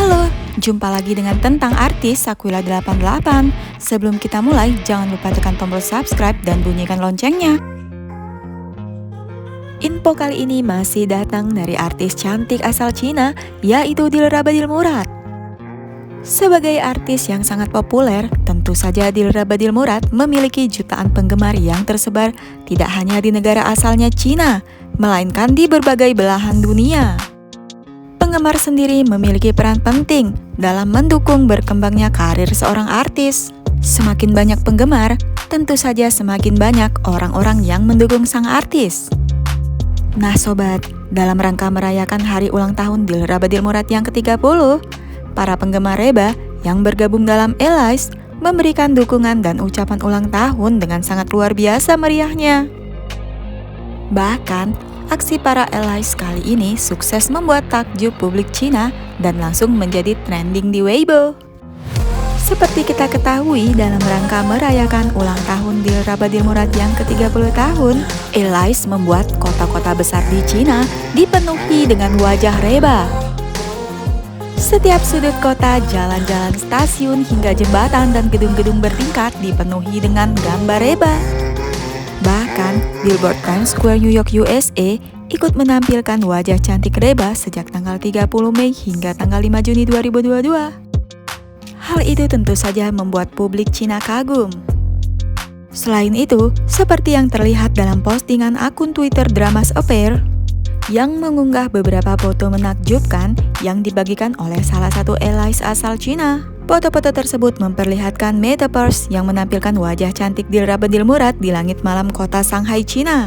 Halo, jumpa lagi dengan Tentang Artis Sakula 88. Sebelum kita mulai, jangan lupa tekan tombol subscribe dan bunyikan loncengnya. Info kali ini masih datang dari artis cantik asal Cina, yaitu Dilra Badil Murad. Sebagai artis yang sangat populer, tentu saja Dilra Badil Murad memiliki jutaan penggemar yang tersebar tidak hanya di negara asalnya Cina, melainkan di berbagai belahan dunia. Penggemar sendiri memiliki peran penting dalam mendukung berkembangnya karir seorang artis. Semakin banyak penggemar, tentu saja semakin banyak orang-orang yang mendukung sang artis. Nah sobat, dalam rangka merayakan hari ulang tahun Dilra Badil Murad yang ke-30, para penggemar Reba yang bergabung dalam Elise memberikan dukungan dan ucapan ulang tahun dengan sangat luar biasa meriahnya. Bahkan, aksi para Elise kali ini sukses membuat takjub publik Cina dan langsung menjadi trending di Weibo. Seperti kita ketahui, dalam rangka merayakan ulang tahun Dilra Badil Murad yang ke-30 tahun, Elise membuat kota-kota besar di Cina dipenuhi dengan wajah Reba. Setiap sudut kota, jalan-jalan stasiun, hingga jembatan dan gedung-gedung bertingkat dipenuhi dengan gambar Reba. Bahkan, Billboard Times Square New York USA ikut menampilkan wajah cantik Reba sejak tanggal 30 Mei hingga tanggal 5 Juni 2022. Hal itu tentu saja membuat publik Cina kagum. Selain itu, seperti yang terlihat dalam postingan akun Twitter Dramas Affair, yang mengunggah beberapa foto menakjubkan yang dibagikan oleh salah satu Elise asal Cina. Foto-foto tersebut memperlihatkan metaverse yang menampilkan wajah cantik Dilra Bedil Murad di langit malam kota Shanghai, Cina.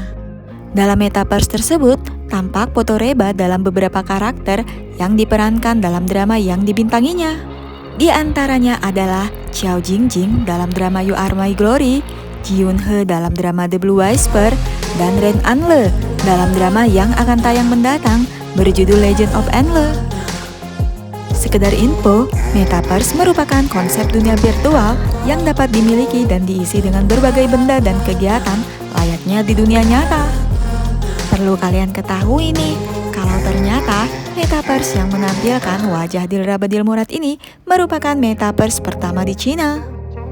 Dalam metaverse tersebut, tampak foto Reba dalam beberapa karakter yang diperankan dalam drama yang dibintanginya. Di antaranya adalah Xiao Jingjing dalam drama You Are My Glory, Ji Yoon He dalam drama The Blue Whisper, dan Ren Anle dalam drama yang akan tayang mendatang berjudul Legend of Anle. Sekedar info, Metaverse merupakan konsep dunia virtual yang dapat dimiliki dan diisi dengan berbagai benda dan kegiatan layaknya di dunia nyata. Perlu kalian ketahui nih, kalau ternyata Metaverse yang menampilkan wajah Dilra Badil Murad ini merupakan metaverse pertama di Cina.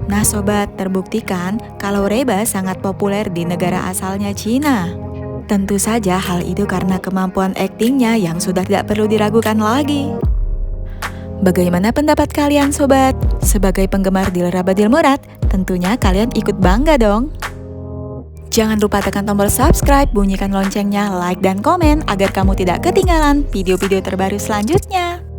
Nah sobat, terbuktikan kalau Reba sangat populer di negara asalnya Cina. Tentu saja hal itu karena kemampuan aktingnya yang sudah tidak perlu diragukan lagi. Bagaimana pendapat kalian sobat? Sebagai penggemar Dilra Badil Murad, tentunya kalian ikut bangga dong. Jangan lupa tekan tombol subscribe, bunyikan loncengnya, like dan komen agar kamu tidak ketinggalan video-video terbaru selanjutnya.